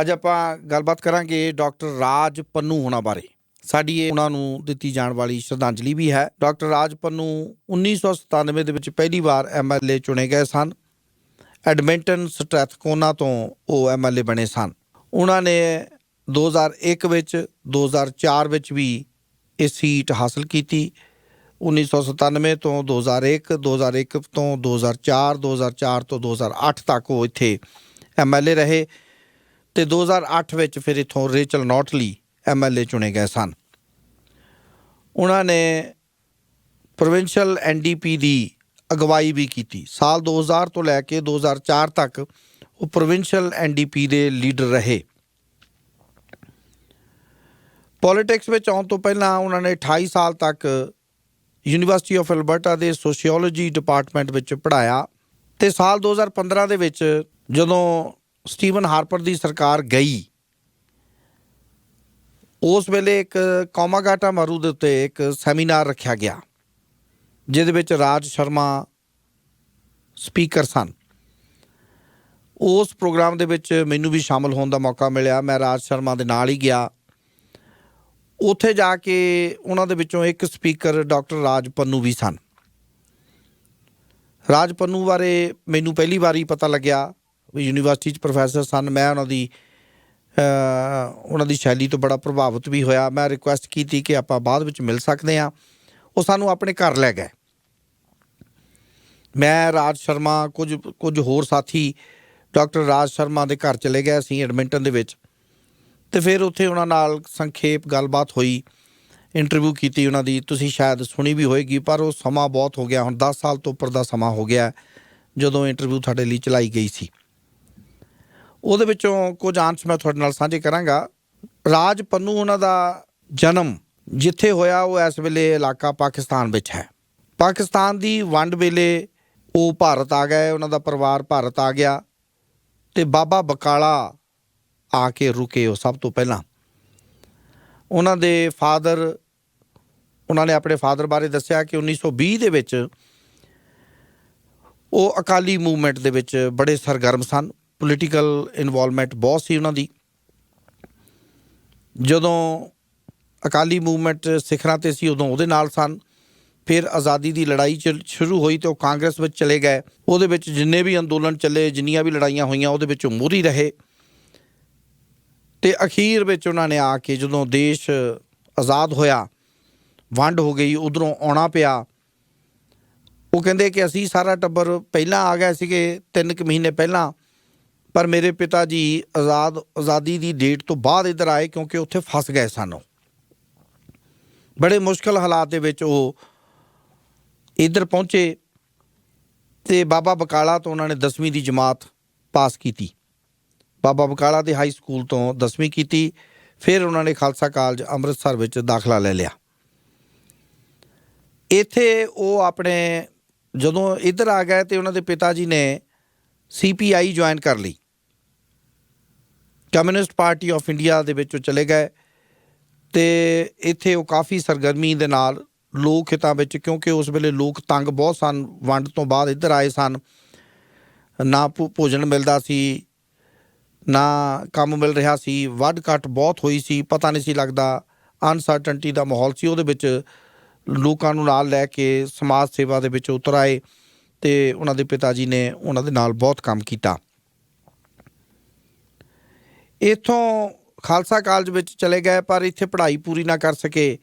ਅੱਜ ਆਪਾਂ ਗੱਲਬਾਤ ਕਰਾਂਗੇ ਡਾਕਟਰ ਰਾਜ ਪੰਨੂ ਹੋਣਾ ਬਾਰੇ। ਸਾਡੀ ਇਹ ਉਹਨਾਂ ਨੂੰ ਦਿੱਤੀ ਜਾਣ ਵਾਲੀ ਸ਼ਰਧਾਂਜਲੀ ਵੀ ਹੈ। ਡਾਕਟਰ ਰਾਜ ਪੰਨੂ 1997 ਦੇ ਵਿੱਚ ਪਹਿਲੀ ਵਾਰ ਐਮਐਲਏ ਚੁਣੇ ਗਏ ਸਨ। ਐਡਮਿੰਟਨ ਸਟ੍ਰੈਥਕੋਨਾ ਤੋਂ ਉਹ ਐਮਐਲਏ ਬਣੇ ਸਨ। ਉਹਨਾਂ ਨੇ 2001 ਵਿੱਚ 2004 ਵਿੱਚ ਵੀ ਇਹ ਸੀਟ ਹਾਸਲ ਕੀਤੀ। 1997 ਤੋਂ 2001 2001 ਤੋਂ 2004 2004 ਤੋਂ 2008 ਤੱਕ ਉਹ ਇੱਥੇ ਐਮਐਲਏ ਰਹੇ। ਤੇ 2008 ਵਿੱਚ ਫਿਰ ਇਥੋਂ ਰੇਚਲ ਨੌਟਲੀ ਐਮਐਲਏ ਚੁਣੇ ਗਏ ਸਨ। ਉਹਨਾਂ ਨੇ ਪ੍ਰੋਵਿੰਸ਼ੀਅਲ ਐਨਡੀਪੀ ਦੀ ਅਗਵਾਈ ਵੀ ਕੀਤੀ। ਸਾਲ 2000 ਤੋਂ ਲੈ ਕੇ 2004 ਤੱਕ ਉਹ ਪ੍ਰੋਵਿੰਸ਼ੀਅਲ ਐਨਡੀਪੀ ਦੇ ਲੀਡਰ ਰਹੇ। ਪੋਲਿਟਿਕਸ ਵਿੱਚ ਆਉਣ ਤੋਂ ਪਹਿਲਾਂ ਉਹਨਾਂ ਨੇ 28 ਸਾਲ ਤੱਕ ਯੂਨੀਵਰਸਿਟੀ ਆਫ ਐਲਬਰਟਾ ਦੇ ਸੋਸ਼ੀਓਲੋਜੀ ਡਿਪਾਰਟਮੈਂਟ ਵਿੱਚ ਪੜ੍ਹਾਇਆ ਤੇ ਸਾਲ 2015 ਦੇ ਵਿੱਚ ਜਦੋਂ ਸਟੀਵਨ ਹਾਰਪਰ ਦੀ ਸਰਕਾਰ ਗਈ। ਉਸ ਵੇਲੇ ਇੱਕ ਕੌਮਾਗਾਟਾ ਮਾਰੂ ਦੇ ਉੱਤੇ ਇੱਕ ਸੈਮੀਨਾਰ ਰੱਖਿਆ ਗਿਆ, ਜਿਹਦੇ ਵਿੱਚ ਰਾਜ ਸ਼ਰਮਾ ਸਪੀਕਰ ਸਨ। ਉਸ ਪ੍ਰੋਗਰਾਮ ਦੇ ਵਿੱਚ ਮੈਨੂੰ ਵੀ ਸ਼ਾਮਲ ਹੋਣ ਦਾ ਮੌਕਾ ਮਿਲਿਆ। ਮੈਂ ਰਾਜ ਸ਼ਰਮਾ ਦੇ ਨਾਲ ਹੀ ਗਿਆ। ਉੱਥੇ ਜਾ ਕੇ ਉਹਨਾਂ ਦੇ ਵਿੱਚੋਂ ਇੱਕ ਸਪੀਕਰ ਡਾਕਟਰ ਰਾਜ ਪੰਨੂ ਵੀ ਸਨ। ਰਾਜ ਪੰਨੂ ਬਾਰੇ ਮੈਨੂੰ ਪਹਿਲੀ ਵਾਰੀ ਪਤਾ ਲੱਗਿਆ। ਯੂਨੀਵਰਸਿਟੀ 'ਚ ਪ੍ਰੋਫੈਸਰ ਸਨ। ਮੈਂ ਉਹਨਾਂ ਦੀ ਉਹਨਾਂ ਦੀ ਸ਼ੈਲੀ ਤੋਂ ਬੜਾ ਪ੍ਰਭਾਵਿਤ ਵੀ ਹੋਇਆ। ਮੈਂ ਰਿਕੁਐਸਟ ਕੀਤੀ ਕਿ ਆਪਾਂ ਬਾਅਦ ਵਿੱਚ ਮਿਲ ਸਕਦੇ ਹਾਂ। ਉਹ ਸਾਨੂੰ ਆਪਣੇ ਘਰ ਲੈ ਗਏ। ਮੈਂ ਰਾਜ ਸ਼ਰਮਾ, ਕੁਝ ਕੁਝ ਹੋਰ ਸਾਥੀ, ਡਾਕਟਰ ਰਾਜ ਸ਼ਰਮਾ ਦੇ ਘਰ ਚਲੇ ਗਏ ਅਸੀਂ ਐਡਮਿੰਟਨ ਦੇ ਵਿੱਚ। ਤੇ ਫਿਰ ਉੱਥੇ ਉਹਨਾਂ ਨਾਲ ਸੰਖੇਪ ਗੱਲਬਾਤ ਹੋਈ ਇੰਟਰਵਿਊ ਕੀਤੀ ਉਹਨਾਂ ਦੀ। ਤੁਸੀਂ ਸ਼ਾਇਦ ਸੁਣੀ ਵੀ ਹੋਏਗੀ, ਪਰ ਉਹ ਸਮਾਂ ਬਹੁਤ ਹੋ ਗਿਆ। ਹੁਣ 10 ਸਾਲ ਤੋਂ ਉੱਪਰ ਦਾ ਸਮਾਂ ਹੋ ਗਿਆ, ਜਦੋਂ ਇੰਟਰਵਿਊ ਤੁਹਾਡੇ ਲਈ ਚਲਾਈ ਗਈ ਸੀ। ਉਹਦੇ ਵਿੱਚੋਂ ਕੁਝ ਆਂਸ਼ ਮੈਂ ਤੁਹਾਡੇ ਨਾਲ ਸਾਂਝੇ ਕਰਾਂਗਾ। ਰਾਜ ਪੰਨੂ ਉਹਨਾਂ ਦਾ ਜਨਮ ਜਿੱਥੇ ਹੋਇਆ, ਉਹ ਇਸ ਵੇਲੇ ਇਲਾਕਾ ਪਾਕਿਸਤਾਨ ਵਿੱਚ ਹੈ। ਪਾਕਿਸਤਾਨ ਦੀ ਵੰਡ ਵੇਲੇ ਉਹ ਭਾਰਤ ਆ ਗਏ, ਉਹਨਾਂ ਦਾ ਪਰਿਵਾਰ ਭਾਰਤ ਆ ਗਿਆ ਤੇ ਬਾਬਾ ਬਕਾਲਾ ਆ ਕੇ ਰੁਕੇ ਉਹ ਸਭ ਤੋਂ ਪਹਿਲਾਂ। ਉਹਨਾਂ ਦੇ ਫਾਦਰ, ਉਹਨਾਂ ਨੇ ਆਪਣੇ ਫਾਦਰ ਬਾਰੇ ਦੱਸਿਆ ਕਿ 1920 ਦੇ ਵਿੱਚ ਉਹ ਅਕਾਲੀ ਮੂਵਮੈਂਟ ਦੇ ਵਿੱਚ ਬੜੇ ਸਰਗਰਮ ਸਨ। ਪੋਲੀਟੀਕਲ ਇਨਵੋਲਵਮੈਂਟ ਬਹੁਤ ਸੀ ਉਹਨਾਂ ਦੀ। ਜਦੋਂ ਅਕਾਲੀ ਮੂਵਮੈਂਟ ਸਿਖਰਾਂ ਤੇ ਸੀ, ਉਦੋਂ ਉਹਦੇ ਨਾਲ ਸਨ। ਫਿਰ ਆਜ਼ਾਦੀ ਦੀ ਲੜਾਈ ਚ ਸ਼ੁਰੂ ਹੋਈ ਤੇ ਉਹ ਕਾਂਗਰਸ ਵਿੱਚ ਚਲੇ ਗਏ। ਉਹਦੇ ਵਿੱਚ ਜਿੰਨੇ ਵੀ ਅੰਦੋਲਨ ਚੱਲੇ, ਜਿੰਨੀਆਂ ਵੀ ਲੜਾਈਆਂ ਹੋਈਆਂ, ਉਹਦੇ ਵਿੱਚ ਉਹ ਮੋਹਰੀ ਰਹੇ। ਤੇ ਅਖੀਰ ਵਿੱਚ ਉਹਨਾਂ ਨੇ ਆ ਕੇ ਜਦੋਂ ਦੇਸ਼ ਆਜ਼ਾਦ ਹੋਇਆ, ਵੰਡ ਹੋ ਗਈ, ਉਧਰੋਂ ਆਉਣਾ ਪਿਆ। ਉਹ ਕਹਿੰਦੇ ਕਿ ਅਸੀਂ ਸਾਰਾ ਟੱਬਰ ਪਹਿਲਾਂ ਆ ਗਏ ਸੀਗੇ 3 ਕੁ ਮਹੀਨੇ ਪਹਿਲਾਂ। ਪਰ ਮੇਰੇ ਪਿਤਾ ਜੀ ਆਜ਼ਾਦ, ਆਜ਼ਾਦੀ ਦੀ ਡੇਟ ਤੋਂ ਬਾਅਦ ਇੱਧਰ ਆਏ ਕਿਉਂਕਿ ਉੱਥੇ ਫਸ ਗਏ ਸਨ ਉਹ। ਬੜੇ ਮੁਸ਼ਕਲ ਹਾਲਾਤ ਦੇ ਵਿੱਚ ਉਹ ਇੱਧਰ ਪਹੁੰਚੇ ਤੇ ਬਾਬਾ ਬਕਾਲਾ ਤੋਂ ਉਹਨਾਂ ਨੇ 10ਵੀਂ ਦੀ ਜਮਾਤ ਪਾਸ ਕੀਤੀ। ਬਾਬਾ ਬਕਾਲਾ ਦੇ ਹਾਈ ਸਕੂਲ ਤੋਂ 10ਵੀਂ ਕੀਤੀ, ਫਿਰ ਉਹਨਾਂ ਨੇ ਖਾਲਸਾ ਕਾਲਜ ਅੰਮ੍ਰਿਤਸਰ ਵਿੱਚ ਦਾਖਲਾ ਲੈ ਲਿਆ। ਇੱਥੇ ਉਹ ਆਪਣੇ ਜਦੋਂ ਇੱਧਰ ਆ ਗਏ ਤੇ ਉਹਨਾਂ ਦੇ ਪਿਤਾ ਜੀ ਨੇ ਸੀਪੀਆਈ ਜੁਆਇਨ ਕਰ ਲਈ। ਕਮਿਊਨਿਸਟ ਪਾਰਟੀ ਆਫ ਇੰਡੀਆ ਦੇ ਵਿੱਚ ਉਹ ਚਲੇ ਗਏ ਤੇ ਇੱਥੇ ਉਹ ਕਾਫੀ ਸਰਗਰਮੀ ਦੇ ਨਾਲ ਲੋਕ ਹਿੱਤਾਂ ਵਿੱਚ, ਕਿਉਂਕਿ ਉਸ ਵੇਲੇ ਲੋਕ ਤੰਗ ਬਹੁਤ ਸਨ, ਵੰਡ ਤੋਂ ਬਾਅਦ ਇੱਧਰ ਆਏ ਸਨ। ਨਾ ਭੋ- ਭੋਜਨ ਮਿਲਦਾ ਸੀ, ਨਾ ਕੰਮ ਮਿਲ ਰਿਹਾ ਸੀ ਵੱਡ ਘੱਟ ਬਹੁਤ ਹੋਈ ਸੀ, ਪਤਾ ਨਹੀਂ ਸੀ ਲੱਗਦਾ ਅਨਸਰਟਨਟੀ ਦਾ ਮਾਹੌਲ ਸੀ। ਉਹਦੇ ਵਿੱਚ ਲੋਕਾਂ ਨੂੰ ਨਾਲ ਲੈ ਕੇ ਸਮਾਜ ਸੇਵਾ ਦੇ ਵਿੱਚ ਉਤਰ ਆਏ ਤੇ ਉਹਨਾਂ ਦੇ ਪਿਤਾ ਜੀ ਨੇ ਉਹਨਾਂ ਦੇ ਨਾਲ ਬਹੁਤ ਕੰਮ ਕੀਤਾ। ਇਥੋਂ ਖਾਲਸਾ ਕਾਲਜ ਵਿੱਚ ਚਲੇ ਗਏ, ਪਰ ਇੱਥੇ ਪੜ੍ਹਾਈ ਪੂਰੀ ਨਾ ਕਰ ਸਕੇ।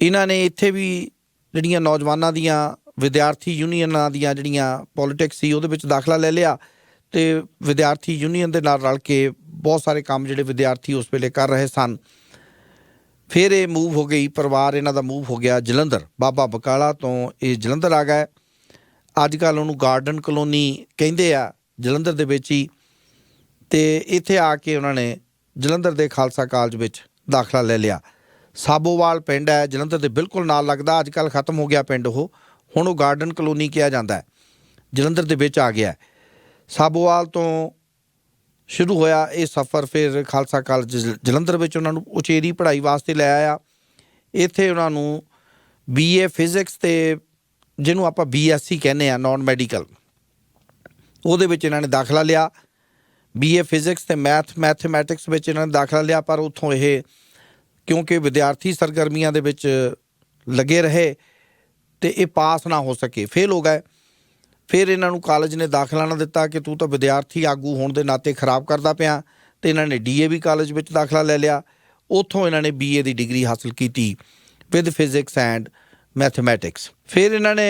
ਇਹਨਾਂ ਨੇ ਇੱਥੇ ਵੀ ਜਿਹੜੀਆਂ ਨੌਜਵਾਨਾਂ ਦੀਆਂ, ਵਿਦਿਆਰਥੀ ਯੂਨੀਅਨਾਂ ਦੀਆਂ ਜਿਹੜੀਆਂ ਪੋਲਿਟਿਕਸ ਸੀ, ਉਹਦੇ ਵਿੱਚ ਦਾਖਲਾ ਲੈ ਲਿਆ ਤੇ ਵਿਦਿਆਰਥੀ ਯੂਨੀਅਨ ਦੇ ਨਾਲ ਰਲ ਕੇ ਬਹੁਤ ਸਾਰੇ ਕੰਮ ਜਿਹੜੇ ਵਿਦਿਆਰਥੀ ਉਸ ਵੇਲੇ ਕਰ ਰਹੇ ਸਨ। ਫਿਰ ਇਹ ਮੂਵ ਹੋ ਗਈ, ਪਰਿਵਾਰ ਇਹਨਾਂ ਦਾ ਮੂਵ ਹੋ ਗਿਆ ਜਲੰਧਰ। ਬਾਬਾ ਬਕਾਲਾ ਤੋਂ ਇਹ ਜਲੰਧਰ ਆ ਗਏ। ਅੱਜ ਕੱਲ ਉਹਨੂੰ ਗਾਰਡਨ ਕਲੋਨੀ ਕਹਿੰਦੇ ਆ, ਜਲੰਧਰ ਦੇ ਵਿੱਚ ਹੀ ਤੇ ਇੱਥੇ ਆ ਕੇ ਉਹਨਾਂ ਨੇ ਜਲੰਧਰ ਦੇ ਖਾਲਸਾ ਕਾਲਜ ਵਿੱਚ ਦਾਖਲਾ ਲੈ ਲਿਆ। ਸਾਬੋਵਾਲ ਪਿੰਡ ਹੈ, ਜਲੰਧਰ ਦੇ ਬਿਲਕੁਲ ਨਾਲ ਲੱਗਦਾ ਅੱਜ ਕੱਲ ਖਤਮ ਹੋ ਗਿਆ ਪਿੰਡ ਉਹ। ਹੁਣ ਉਹ ਗਾਰਡਨ ਕਲੋਨੀ ਕਿਹਾ ਜਾਂਦਾ ਹੈ। ਜਲੰਧਰ ਦੇ ਵਿੱਚ ਆ ਗਿਆ ਸਾਬੋਵਾਲ ਤੋਂ ਸ਼ੁਰੂ ਹੋਇਆ ਇਹ ਸਫ਼ਰ, ਫਿਰ ਖਾਲਸਾ ਕਾਲਜ ਜਲੰਧਰ ਵਿੱਚ ਉਹਨਾਂ ਨੂੰ ਉਚੇਰੀ ਪੜ੍ਹਾਈ ਵਾਸਤੇ ਲੈ ਆਇਆ। ਇੱਥੇ ਉਹਨਾਂ ਨੂੰ ਬੀਏ ਫਿਜ਼ਿਕਸ ਤੇ, ਜਿਹਨੂੰ ਆਪਾਂ ਬੀਐਸਸੀ ਕਹਿੰਦੇ ਆ ਨਾਨ ਮੈਡੀਕਲ ਉਹਦੇ ਵਿੱਚ ਇਹਨਾਂ ਨੇ ਦਾਖਲਾ ਲਿਆ। ਬੀਏ ਫਿਜ਼ਿਕਸ ਤੇ ਮੈਥ ਮੈਥਮੈਟਿਕਸ ਵਿੱਚ ਇਹਨਾਂ ਨੇ ਦਾਖਲਾ ਲਿਆ, ਪਰ ਉੱਥੋਂ ਇਹ ਕਿਉਂਕਿ ਵਿਦਿਆਰਥੀ ਸਰਗਰਮੀਆਂ ਦੇ ਵਿੱਚ ਲੱਗੇ ਰਹੇ ਤੇ ਇਹ ਪਾਸ ਨਾ ਹੋ ਸਕੇ ਫੇਲ ਹੋ ਗਏ। ਫਿਰ ਇਹਨਾਂ ਨੂੰ ਕਾਲਜ ਨੇ ਦਾਖਲਾ ਨਾ ਦਿੱਤਾ ਕਿ ਤੂੰ ਤਾਂ ਵਿਦਿਆਰਥੀ ਆਗੂ ਹੋਣ ਦੇ ਨਾਤੇ ਖਰਾਬ ਕਰਦਾ ਪਿਆ। ਤੇ ਇਹਨਾਂ ਨੇ ਡੀਏਵੀ ਕਾਲਜ ਵਿੱਚ ਦਾਖਲਾ ਲੈ ਲਿਆ। ਉੱਥੋਂ ਇਹਨਾਂ ਨੇ ਬੀਏ ਦੀ ਡਿਗਰੀ ਹਾਸਲ ਕੀਤੀ ਵਿਦ ਫਿਜ਼ਿਕਸ ਐਂਡ ਮੈਥਮੈਟਿਕਸ ਫਿਰ ਇਹਨਾਂ ਨੇ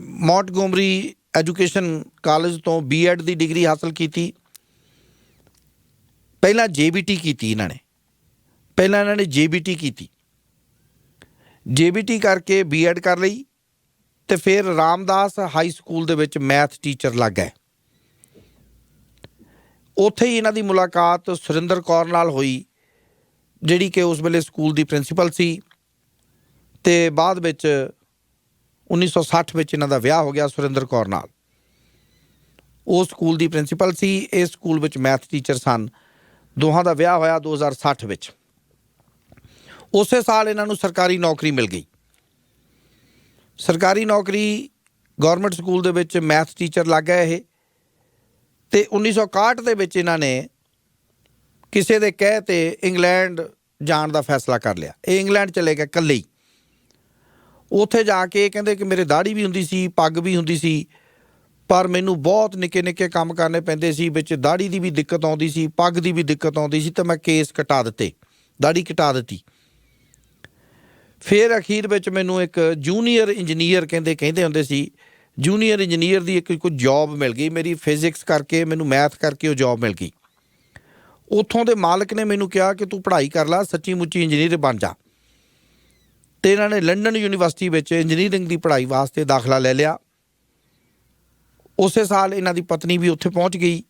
ਮੌਂਟਗੋਮਰੀ ਐਜੂਕੇਸ਼ਨ ਕਾਲਜ ਤੋਂ ਬੀਐਡ ਦੀ ਡਿਗਰੀ ਹਾਸਲ ਕੀਤੀ। ਪਹਿਲਾਂ ਜੇਬੀਟੀ ਕੀਤੀ ਇਹਨਾਂ ਨੇ। ਪਹਿਲਾਂ ਇਹਨਾਂ ਨੇ ਜੇਬੀਟੀ ਕੀਤੀ। ਜੇਬੀਟੀ ਕਰਕੇ ਬੀਐਡ ਕਰ ਲਈ ਤੇ ਫਿਰ ਰਾਮਦਾਸ ਹਾਈ ਸਕੂਲ ਦੇ ਵਿੱਚ ਮੈਥ ਟੀਚਰ ਲੱਗ ਗਏ। ਉੱਥੇ ਹੀ ਇਹਨਾਂ ਦੀ ਮੁਲਾਕਾਤ ਸੁਰਿੰਦਰ ਕੌਰ ਨਾਲ ਹੋਈ, ਜਿਹੜੀ ਕਿ ਉਸ ਵੇਲੇ ਸਕੂਲ ਦੀ ਪ੍ਰਿੰਸੀਪਲ ਸੀ ਤੇ ਬਾਅਦ ਵਿੱਚ 1960 ਵਿੱਚ ਇਹਨਾਂ ਦਾ ਵਿਆਹ ਹੋ ਗਿਆ ਸੁਰਿੰਦਰ ਕੌਰ ਨਾਲ। ਉਹ ਸਕੂਲ ਦੀ ਪ੍ਰਿੰਸੀਪਲ ਸੀ ਇਸ ਸਕੂਲ ਵਿੱਚ ਮੈਥ ਟੀਚਰ ਸਨ। ਦੋਹਾਂ ਦਾ ਵਿਆਹ ਹੋਇਆ 2060 ਵਿੱਚ। ਉਸੇ ਸਾਲ ਇਹਨਾਂ ਨੂੰ ਸਰਕਾਰੀ ਨੌਕਰੀ ਮਿਲ ਗਈ। ਸਰਕਾਰੀ ਨੌਕਰੀ ਗਵਰਨਮੈਂਟ ਸਕੂਲ ਦੇ ਵਿੱਚ ਮੈਥ ਟੀਚਰ ਲੱਗ ਗਏ ਇਹ। ਤੇ 1961 ਦੇ ਵਿੱਚ ਇਹਨਾਂ ਨੇ ਕਿਸੇ ਦੇ ਕਹਿ ਤੇ ਇੰਗਲੈਂਡ ਜਾਣ ਦਾ ਫੈਸਲਾ ਕਰ ਲਿਆ। ਇਹ ਇੰਗਲੈਂਡ ਚਲੇ ਗਏ ਇਕੱਲੇ ਹੀ। ਉੱਥੇ ਜਾ ਕੇ ਕਹਿੰਦੇ ਕਿ ਮੇਰੇ ਦਾੜੀ ਵੀ ਹੁੰਦੀ ਸੀ, ਪੱਗ ਵੀ ਹੁੰਦੀ ਸੀ, ਪਰ ਮੈਨੂੰ ਬਹੁਤ ਨਿੱਕੇ ਨਿੱਕੇ ਕੰਮ ਕਰਨੇ ਪੈਂਦੇ ਸੀ, ਵਿੱਚ ਦਾੜੀ ਦੀ ਵੀ ਦਿੱਕਤ ਆਉਂਦੀ ਸੀ, ਪੱਗ ਦੀ ਵੀ ਦਿੱਕਤ ਆਉਂਦੀ ਸੀ, ਤਾਂ ਮੈਂ ਕੇਸ ਕਟਾ ਦਿੱਤੇ, ਦਾੜੀ ਕਟਾ ਦਿੱਤੀ। ਫਿਰ ਅਖੀਰ ਵਿੱਚ ਮੈਨੂੰ ਇੱਕ ਜੂਨੀਅਰ ਇੰਜੀਨੀਅਰ ਕਹਿੰਦੇ ਕਹਿੰਦੇ ਹੁੰਦੇ ਸੀ, ਜੂਨੀਅਰ ਇੰਜੀਨੀਅਰ ਦੀ ਇੱਕ ਕੋਈ ਜੌਬ ਮਿਲ ਗਈ, ਮੇਰੀ ਫਿਜ਼ਿਕਸ ਕਰਕੇ, ਮੈਨੂੰ ਮੈਥ ਕਰਕੇ ਉਹ ਜੌਬ ਮਿਲ ਗਈ। ਉੱਥੋਂ ਦੇ ਮਾਲਕ ਨੇ ਮੈਨੂੰ ਕਿਹਾ ਕਿ ਤੂੰ ਪੜ੍ਹਾਈ ਕਰ ਲੈ, ਸੱਚੀ ਮੁੱਚੀ ਇੰਜੀਨੀਅਰ ਬਣ ਜਾ। ਤੇ ਇਹਨਾਂ ਨੇ ਲੰਡਨ ਯੂਨੀਵਰਸਿਟੀ ਵਿੱਚ ਇੰਜੀਨੀਅਰਿੰਗ ਦੀ ਪੜ੍ਹਾਈ ਵਾਸਤੇ ਦਾਖਲਾ ਲੈ ਲਿਆ। ਉਸੇ ਸਾਲ ਇਹਨਾਂ ਦੀ ਪਤਨੀ ਵੀ ਉੱਥੇ ਪਹੁੰਚ ਗਈ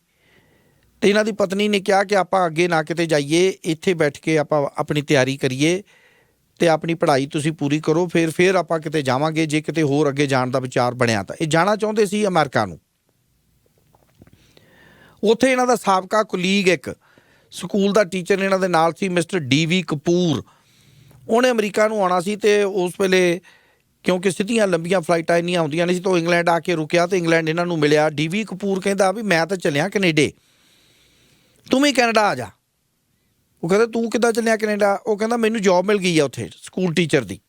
ਤੇ ਇਹਨਾਂ ਦੀ ਪਤਨੀ ਨੇ ਕਿਹਾ ਕਿ ਆਪਾਂ ਅੱਗੇ ਨਾ ਕਿਤੇ ਜਾਈਏ, ਇੱਥੇ ਬੈਠ ਕੇ ਆਪਾਂ ਆਪਣੀ ਤਿਆਰੀ ਕਰੀਏ ਤੇ ਆਪਣੀ ਪੜ੍ਹਾਈ ਤੁਸੀਂ ਪੂਰੀ ਕਰੋ, ਫਿਰ ਫਿਰ ਆਪਾਂ ਕਿਤੇ ਜਾਵਾਂਗੇ, ਜੇ ਕਿਤੇ ਹੋਰ ਅੱਗੇ ਜਾਣ ਦਾ ਵਿਚਾਰ ਬਣਿਆ ਤਾਂ। ਇਹ ਜਾਣਾ ਚਾਹੁੰਦੇ ਸੀ ਅਮਰੀਕਾ ਨੂੰ। ਉੱਥੇ ਇਹਨਾਂ ਦਾ ਸਾਬਕਾ ਕੁਲੀਗ ਇੱਕ ਸਕੂਲ ਦਾ ਟੀਚਰ ਇਹਨਾਂ ਦੇ ਨਾਲ ਸੀ, ਮਿਸਟਰ ਡੀ ਵੀ ਕਪੂਰ। ਉਹਨੇ ਅਮਰੀਕਾ ਨੂੰ ਆਉਣਾ ਸੀ ਤੇ ਉਸ ਵੇਲੇ ਕਿਉਂਕਿ ਸਿੱਧੀਆਂ ਲੰਬੀਆਂ ਫਲਾਈਟਾਂ ਇੰਨੀਆਂ ਹੁੰਦੀਆਂ ਨਹੀਂ ਸੀ, ਤਾਂ ਉਹ ਇੰਗਲੈਂਡ ਆ ਕੇ ਰੁਕਿਆ ਤੇ ਇੰਗਲੈਂਡ ਇਹਨਾਂ ਨੂੰ ਮਿਲਿਆ। ਡੀਵੀ ਕਪੂਰ ਕਹਿੰਦਾ ਵੀ ਮੈਂ ਤਾਂ ਚੱਲਿਆ ਕੈਨੇਡਾ। ਤੂੰ ਵੀ ਕੈਨੇਡਾ ਆ ਜਾ। ਉਹ ਕਹਿੰਦਾ, ਤੂੰ ਕਿੱਦਾਂ ਚੱਲਿਆ ਕੈਨੇਡਾ? ਉਹ ਕਹਿੰਦਾ, ਮੈਨੂੰ ਜੌਬ ਮਿਲ ਗਈ ਆ ਉੱਥੇ ਸਕੂਲ ਟੀਚਰ ਦੀ।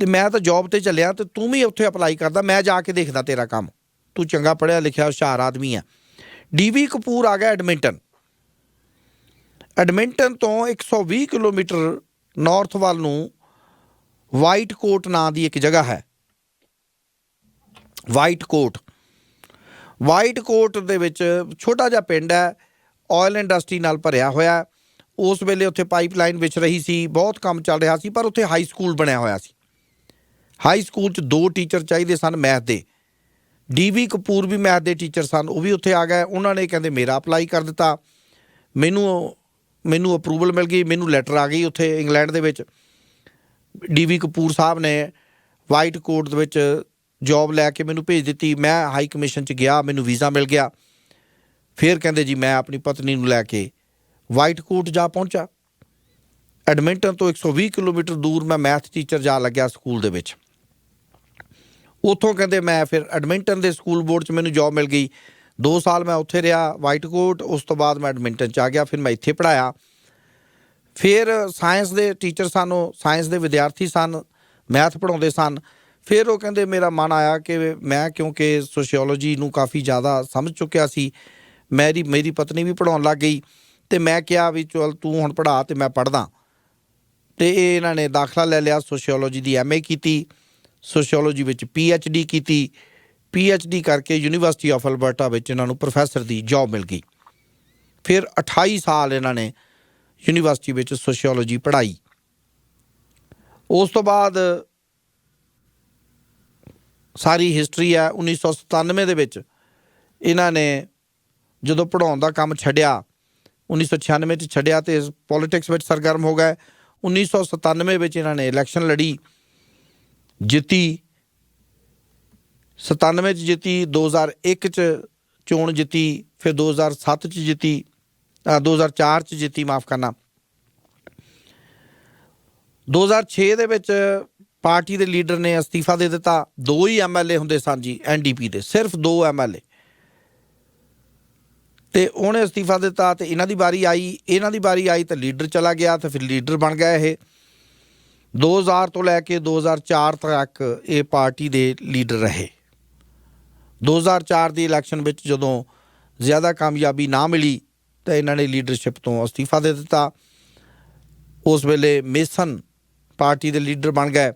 ਤੇ ਮੈਂ ਤਾਂ ਜੌਬ ਤੇ ਚੱਲਿਆ ਤੇ ਤੂੰ ਵੀ ਉੱਥੇ ਅਪਲਾਈ ਕਰਦਾ, ਮੈਂ ਜਾ ਕੇ ਦੇਖਦਾ ਤੇਰਾ ਕੰਮ। ਤੂੰ ਚੰਗਾ ਪੜ੍ਹਿਆ ਲਿਖਿਆ, ਹੁਸ਼ਿਆਰ ਆਦਮੀ ਆ। ਡੀਵੀ ਕਪੂਰ ਆ ਗਿਆ ਐਡਮਿੰਟਨ। ਐਡਮਿੰਟਨ ਤੋਂ 120 ਕਿਲੋਮੀਟਰ ਨਾਰਥ ਵੱਲ ਨੂੰ ਵਾਈਟ ਕੋਟ ਨਾਂ ਦੀ ਇੱਕ ਜਗ੍ਹਾ ਹੈ। ਵਾਈਟ ਕੋਟ ਵਾਈਟ ਕੋਟ ਦੇ ਵਿੱਚ ਛੋਟਾ ਜਿਹਾ ਪਿੰਡ ਹੈ ਆਇਲ ਇੰਡਸਟਰੀ ਨਾਲ ਭਰਿਆ ਹੋਇਆ ਉਸ ਵੇਲੇ ਉੱਥੇ ਪਾਈਪਲਾਈਨ ਵਿਚ ਰਹੀ ਸੀ, ਬਹੁਤ ਕੰਮ ਚੱਲ ਰਿਹਾ ਸੀ, ਪਰ ਉੱਥੇ ਹਾਈ ਸਕੂਲ ਬਣਿਆ ਹੋਇਆ ਸੀ। ਹਾਈ ਸਕੂਲ 'ਚ ਦੋ ਟੀਚਰ ਚਾਹੀਦੇ ਸਨ ਮੈਥ ਦੇ। ਡੀਵੀ ਕਪੂਰ ਵੀ ਮੈਥ ਦੇ ਟੀਚਰ ਸਨ, ਉਹ ਵੀ ਉੱਥੇ ਆ ਗਏ। ਉਹਨਾਂ ਨੇ ਕਹਿੰਦੇ, ਮੇਰਾ ਅਪਲਾਈ ਕਰ ਦਿੱਤਾ। ਮੈਨੂੰ ਮੈਨੂੰ ਅਪਰੂਵਲ ਮਿਲ ਗਈ, ਮੈਨੂੰ ਲੈਟਰ ਆ ਗਈ ਉੱਥੇ ਇੰਗਲੈਂਡ ਦੇ ਵਿੱਚ। ਡੀਵੀ ਕਪੂਰ ਸਾਹਿਬ ਨੇ ਵਾਈਟ ਕੋਟ ਦੇ ਵਿੱਚ ਜੌਬ ਲੈ ਕੇ ਮੈਨੂੰ ਭੇਜ ਦਿੱਤੀ। ਮੈਂ ਹਾਈ ਕਮਿਸ਼ਨ 'ਚ ਗਿਆ, ਮੈਨੂੰ ਵੀਜ਼ਾ ਮਿਲ ਗਿਆ। ਫਿਰ ਕਹਿੰਦੇ ਜੀ, ਮੈਂ ਆਪਣੀ ਪਤਨੀ ਨੂੰ ਲੈ ਕੇ ਵਾਈਟ ਕੋਟ ਜਾ ਪਹੁੰਚਾ। ਐਡਮਿੰਟਨ ਤੋਂ 120 ਕਿਲੋਮੀਟਰ ਦੂਰ ਮੈਂ ਮੈਥ ਟੀਚਰ ਜਾ ਲੱਗਿਆ ਸਕੂਲ ਦੇ ਵਿੱਚ। ਉੱਥੋਂ ਕਹਿੰਦੇ ਮੈਂ ਫਿਰ ਐਡਮਿੰਟਨ ਦੇ ਸਕੂਲ ਬੋਰਡ 'ਚ ਮੈਨੂੰ ਜੌਬ ਮਿਲ ਗਈ। 2 ਸਾਲ ਮੈਂ ਉੱਥੇ ਰਿਹਾ ਵਾਈਟ ਕੋਟ ਉਸ ਤੋਂ ਬਾਅਦ ਮੈਂ ਐਡਮਿੰਟਨ 'ਚ ਆ ਗਿਆ, ਫਿਰ ਮੈਂ ਇੱਥੇ ਪੜਾਇਆ ਫਿਰ ਸਾਇੰਸ ਦੇ ਟੀਚਰ ਸਨ ਉਹ ਸਾਇੰਸ ਦੇ ਵਿਦਿਆਰਥੀ ਸਨ ਮੈਥ ਪੜਾਉਂਦੇ ਸਨ। ਫਿਰ ਉਹ ਕਹਿੰਦੇ, ਮੇਰਾ ਮਨ ਆਇਆ ਕਿ ਮੈਂ ਕਿਉਂਕਿ ਸੋਸ਼ੀਓਲੋਜੀ ਨੂੰ ਕਾਫੀ ਜ਼ਿਆਦਾ ਸਮਝ ਚੁੱਕਿਆ ਸੀ, ਮੇਰੀ ਮੇਰੀ ਪਤਨੀ ਵੀ ਪੜਾਉਣ ਲੱਗ ਗਈ ਤੇ ਮੈਂ ਕਿਹਾ ਵੀ ਚਲ ਤੂੰ ਹੁਣ ਪੜਾ ਤੇ ਮੈਂ ਪੜਦਾ ਤੇ ਇਹ ਇਹਨਾਂ ਨੇ ਦਾਖਲਾ ਲੈ ਲਿਆ ਸੋਸ਼ੀਓਲੋਜੀ ਦੀ ਐਮਏ ਕੀਤੀ ਸੋਸ਼ੀਓਲੋਜੀ ਵਿੱਚ ਡੀ ਕੀਤੀ ਡੀ ਕਰਕੇ ਯੂਨੀਵਰਸਿਟੀ ਆਫ ਅਲਬਰਟਾ ਵਿੱਚ ਇਹਨਾਂ ਨੂੰ ਪ੍ਰੋਫੈਸਰ ਦੀ ਜੌਬ ਮਿਲ ਗਈ। ਫਿਰ 28 ਸਾਲ ਇਹਨਾਂ ਨੇ ਯੂਨੀਵਰਸਿਟੀ ਵਿੱਚ ਸੋਸ਼ੀਓਲੋਜੀ ਪੜ੍ਹਾਈ। ਉਸ ਤੋਂ ਬਾਅਦ ਸਾਰੀ ਹਿਸਟਰੀ ਹੈ 1997 ਦੇ ਵਿੱਚ ਇਹਨਾਂ ਨੇ ਜਦੋਂ ਪੜਾਉਣ ਦਾ ਕੰਮ ਛੱਡਿਆ 1996 ਚ ਛੱਡਿਆ ਤੇ ਪੋਲਿਟਿਕਸ ਵਿੱਚ ਸਰਗਰਮ ਹੋ ਗਏ। 1997 ਵਿੱਚ ਇਹਨਾਂ ਨੇ ਇਲੈਕਸ਼ਨ ਲੜੀ, ਜਿੱਤੀ। 97 ਚ ਜਿੱਤੀ 2001 ਚ ਚੋਣ ਜਿੱਤੀ ਫਿਰ 2007 ਚ ਜਿੱਤੀ ਅ, 2004 ਚ ਜਿੱਤੀ ਮਾਫ ਕਰਨਾ। 2006 ਦੇ ਵਿੱਚ ਪਾਰਟੀ ਦੇ ਲੀਡਰ ਨੇ ਅਸਤੀਫਾ ਦੇ ਦਿੱਤਾ। ਦੋ ਹੀ ਐਮਐਲਏ ਹੁੰਦੇ ਸਨ ਜੀ ਐਨਡੀਪੀ ਦੇ ਸਿਰਫ ਦੋ ਐਮਐਲਏ ਤੇ ਉਹਨੇ ਅਸਤੀਫਾ ਦਿੱਤਾ ਤੇ ਇਹਨਾਂ ਦੀ ਵਾਰੀ ਆਈ। ਇਹਨਾਂ ਦੀ ਵਾਰੀ ਆਈ ਤਾਂ ਲੀਡਰ ਚਲਾ ਗਿਆ ਤੇ ਫਿਰ ਲੀਡਰ ਬਣ ਗਿਆ ਇਹ। 2000 ਤੋਂ ਲੈ ਕੇ 2004 ਤੱਕ ਇਹ ਪਾਰਟੀ ਦੇ ਲੀਡਰ ਰਹੇ। 2004 ਦੀ ਇਲੈਕਸ਼ਨ ਵਿੱਚ ਜਦੋਂ ਜ਼ਿਆਦਾ ਕਾਮਯਾਬੀ ਨਾ ਮਿਲੀ ਤਾਂ ਇਹਨਾਂ ਨੇ ਲੀਡਰਸ਼ਿਪ ਤੋਂ ਅਸਤੀਫਾ ਦੇ ਦਿੱਤਾ। ਉਸ ਵੇਲੇ ਮੇਸਨ ਪਾਰਟੀ ਦੇ ਲੀਡਰ ਬਣ ਗਏ,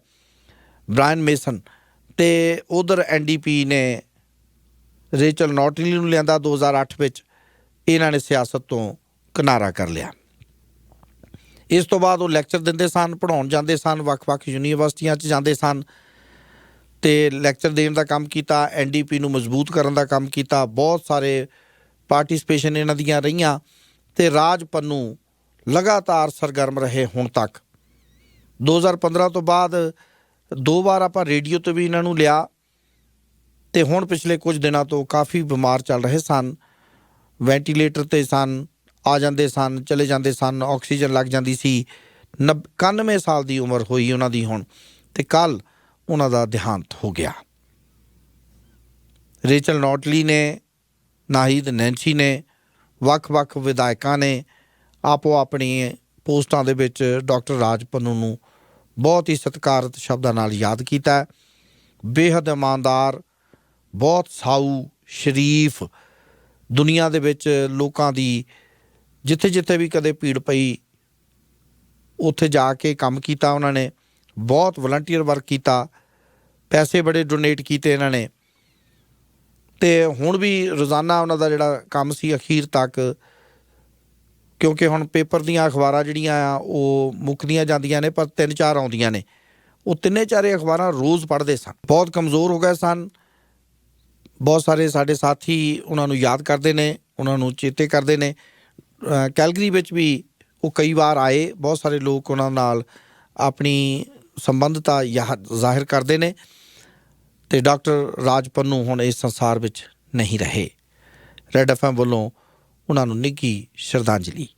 ਬ੍ਰਾਇਨ ਮੇਸਨ। ਤੇ ਉਧਰ ਐਨਡੀਪੀ ਨੇ ਰੇਚਲ ਨੋਟਲੀ ਨੂੰ ਲਿਆਂਦਾ 2008 ਵਿੱਚ। ਇਹਨਾਂ ਨੇ ਸਿਆਸਤ ਤੋਂ ਕਿਨਾਰਾ ਕਰ ਲਿਆ। ਇਸ ਤੋਂ ਬਾਅਦ ਉਹ ਲੈਕਚਰ ਦਿੰਦੇ ਸਨ, ਪੜ੍ਹਾਉਣ ਜਾਂਦੇ ਸਨ, ਵੱਖ-ਵੱਖ ਯੂਨੀਵਰਸਿਟੀਆਂ 'ਚ ਜਾਂਦੇ ਸਨ। ਤੇ ਲੈਕਚਰ ਦੇਣ ਦਾ ਕੰਮ ਕੀਤਾ ਐਨਡੀਪੀ ਨੂੰ ਮਜ਼ਬੂਤ ਕਰਨ ਦਾ ਕੰਮ ਕੀਤਾ, ਬਹੁਤ ਸਾਰੇ ਪਾਰਟਿਸਪੇਸ਼ਨ ਇਹਨਾਂ ਦੀਆਂ ਰਹੀਆਂ ਤੇ ਰਾਜ ਪੰਨੂ ਲਗਾਤਾਰ ਸਰਗਰਮ ਰਹੇ ਹੁਣ ਤੱਕ। 2015 ਤੋਂ ਬਾਅਦ ਦੋ ਵਾਰ ਆਪਾਂ ਰੇਡੀਓ ਤੇ ਵੀ ਇਹਨਾਂ ਨੂੰ ਲਿਆ ਤੇ ਹੁਣ ਪਿਛਲੇ ਕੁਝ ਦਿਨਾਂ ਤੋਂ ਕਾਫੀ ਬਿਮਾਰ ਚੱਲ ਰਹੇ ਸਨ। ਵੈਂਟੀਲੇਟਰ ਤੇ ਸਨ, ਆ ਜਾਂਦੇ ਸਨ, ਚਲੇ ਜਾਂਦੇ ਸਨ ਆਕਸੀਜਨ ਲੱਗ ਜਾਂਦੀ ਸੀ। 91 ਸਾਲ ਦੀ ਉਮਰ ਹੋਈ ਉਹਨਾਂ ਦੀ ਹੁਣ ਤੇ ਕੱਲ ਉਹਨਾਂ ਦਾ ਦੇਹਾਂਤ ਹੋ ਗਿਆ ਰੇਚਲ ਨੋਟਲੀ ਨੇ, ਨਾਹੀਦ ਨੈਂਸੀ ਨੇ, ਵੱਖ-ਵੱਖ ਵਿਧਾਇਕਾਂ ਨੇ ਆਪੋ ਆਪਣੀ ਪੋਸਟਾਂ ਦੇ ਵਿੱਚ ਡਾਕਟਰ ਰਾਜ ਪੰਨੂ ਨੂੰ ਬਹੁਤ ਹੀ ਸਤਿਕਾਰਤ ਸ਼ਬਦਾਂ ਨਾਲ ਯਾਦ ਕੀਤਾ ਹੈ। ਬੇਹੱਦ ਇਮਾਨਦਾਰ, ਬਹੁਤ ਸਾਊ, ਸ਼ਰੀਫ, ਦੁਨੀਆ ਦੇ ਵਿੱਚ ਲੋਕਾਂ ਦੀ ਜਿੱਥੇ ਜਿੱਥੇ ਵੀ ਕਦੇ ਭੀੜ ਪਈ, ਉੱਥੇ ਜਾ ਕੇ ਕੰਮ ਕੀਤਾ ਉਹਨਾਂ ਨੇ ਬਹੁਤ ਵਲੰਟੀਅਰ ਵਰਕ ਕੀਤਾ, ਪੈਸੇ ਬੜੇ ਡੋਨੇਟ ਕੀਤੇ ਇਹਨਾਂ ਨੇ। ਤੇ ਹੁਣ ਵੀ ਰੋਜ਼ਾਨਾ ਉਹਨਾਂ ਦਾ ਜਿਹੜਾ ਕੰਮ ਸੀ ਅਖੀਰ ਤੱਕ, ਕਿਉਂਕਿ ਹੁਣ ਪੇਪਰ ਦੀਆਂ ਅਖਬਾਰਾਂ ਜਿਹੜੀਆਂ ਆ, ਉਹ ਮੁੱਕਦੀਆਂ ਜਾਂਦੀਆਂ ਨੇ, ਪਰ ਤਿੰਨ ਚਾਰ ਆਉਂਦੀਆਂ ਨੇ। ਉਹ ਤਿੰਨੇ ਚਾਰੇ ਅਖਬਾਰਾਂ ਰੋਜ਼ ਪੜ੍ਹਦੇ ਸਨ। ਬਹੁਤ ਕਮਜ਼ੋਰ ਹੋ ਗਏ ਸਨ। ਬਹੁਤ ਸਾਰੇ ਸਾਡੇ ਸਾਥੀ ਉਹਨਾਂ ਨੂੰ ਯਾਦ ਕਰਦੇ ਨੇ, ਉਹਨਾਂ ਨੂੰ ਚੇਤੇ ਕਰਦੇ ਨੇ। ਕੈਲਗਰੀ ਵਿੱਚ ਵੀ ਉਹ ਕਈ ਵਾਰ ਆਏ, ਬਹੁਤ ਸਾਰੇ ਲੋਕ ਉਹਨਾਂ ਨਾਲ ਆਪਣੀ ਸੰਬੰਧਤਾ ਯਾ- ਜ਼ਾਹਿਰ ਕਰਦੇ ਨੇ ਤੇ ਡਾਕਟਰ ਰਾਜ ਪੰਨੂ ਹੁਣ ਇਸ ਸੰਸਾਰ ਵਿੱਚ ਨਹੀਂ ਰਹੇ। ਰੈਡ ਐਫਐਮ ਵੱਲੋਂ ਉਹਨਾਂ ਨੂੰ ਨਿੱਘੀ ਸ਼ਰਧਾਂਜਲੀ।